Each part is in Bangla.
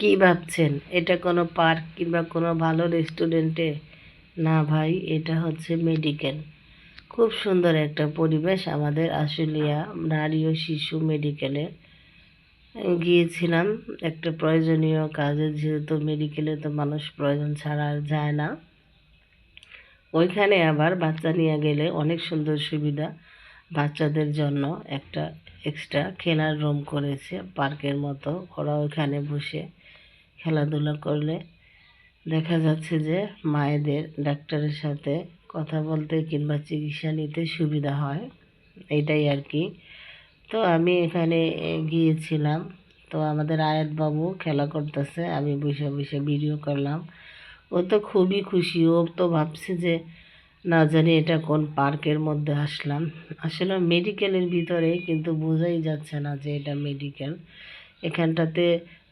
কি ভাবছেন? এটা কোনো পার্ক কিংবা কোনো ভালো রেস্টুরেন্টে? না ভাই, এটা হচ্ছে মেডিকেল। খুব সুন্দর একটা পরিবেশ আমাদের আশুলিয়া নারী ও শিশু মেডিকেলে। গিয়েছিলাম, একটা প্রয়োজনীয় কাজে, যেহেতু মেডিকেলে তো মানুষ প্রয়োজন ছাড়া আর যায় না। ওইখানে আবার বাচ্চা নিয়ে গেলে অনেক সুন্দর সুবিধা বাচ্চাদের জন্য। একটা এক্সট্রা খেলার রুম করেছে, পার্কের মতো, ওরা ওইখানে বসে খেলাধুলা করলে দেখা যাচ্ছে যে মায়েদের ডাক্তারের সাথে কথা বলতে কিংবা চিকিৎসা নিতে সুবিধা হয়, এটাই আর কি। তো আমি এখানে গিয়েছিলাম। তো আমাদের আয়াত বাবু খেলা করতেছে, আমি বসে বসে ভিডিও করলাম। ও তো খুবই খুশি, ও তো ভাবছে যে না জানি এটা কোন পার্কের মধ্যে আসলাম। আসলে মেডিকেলের ভিতরে কিন্তু বোঝাই যাচ্ছে না যে এটা মেডিকেল এখানটাতে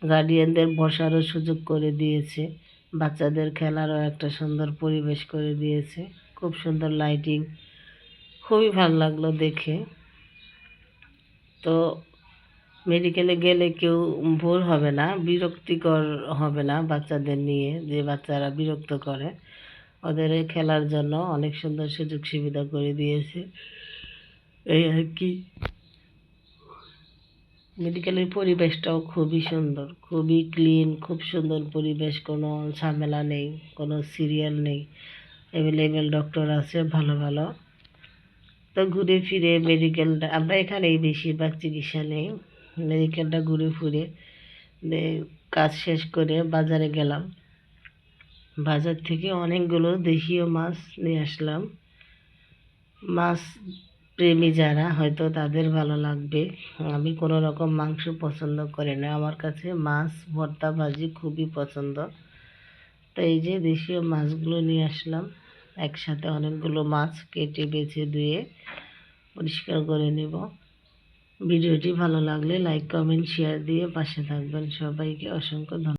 গার্ডিয়ানদের বসারও সুযোগ করে দিয়েছে। বাচ্চাদের খেলারও একটা সুন্দর পরিবেশ করে দিয়েছে। খুব সুন্দর লাইটিং খুবই ভালো লাগল দেখে। তো মেডিকেলে গেলে কেউ ভুল হবে না, বিরক্তিকর হবে না বাচ্চাদের নিয়ে, যে বাচ্চারা বিরক্ত করে। ওদের খেলার জন্য অনেক সুন্দর সুযোগ সুবিধা করে দিয়েছে। এই আর কি। মেডিকেলের পরিবেশটাও খুবই সুন্দর, খুবই ক্লিন খুব সুন্দর পরিবেশ, কোনো ঝামেলা নেই, কোনো সিরিয়াল নেই। অ্যাভেলেবেল ডক্টর আছে, ভালো ভালো। তো ঘুরে ফিরে মেডিকেলটা আমরা এখানেই বেশিরভাগ চিকিৎসা নেই। মেডিকেলটা ঘুরে ফিরে কাজ শেষ করে বাজারে গেলাম। বাজার থেকে অনেকগুলো দেশীয় মাছ নিয়ে আসলাম। মাছ প্রেমী যারা, হয়তো তাদের ভালো লাগবে। আমি কোনো রকম মাংস পছন্দ করি না। আমার কাছে মাছ, ভর্তা, ভাজি খুবই পছন্দ। তো এই যে দেশীয় মাছগুলো নিয়ে আসলাম। একসাথে অনেকগুলো মাছ কেটে, বেছে, ধুয়ে পরিষ্কার করে নেব। ভিডিওটি ভালো লাগলে লাইক, কমেন্ট, শেয়ার দিয়ে পাশে থাকবেন। সবাইকে অসংখ্য ধন্যবাদ।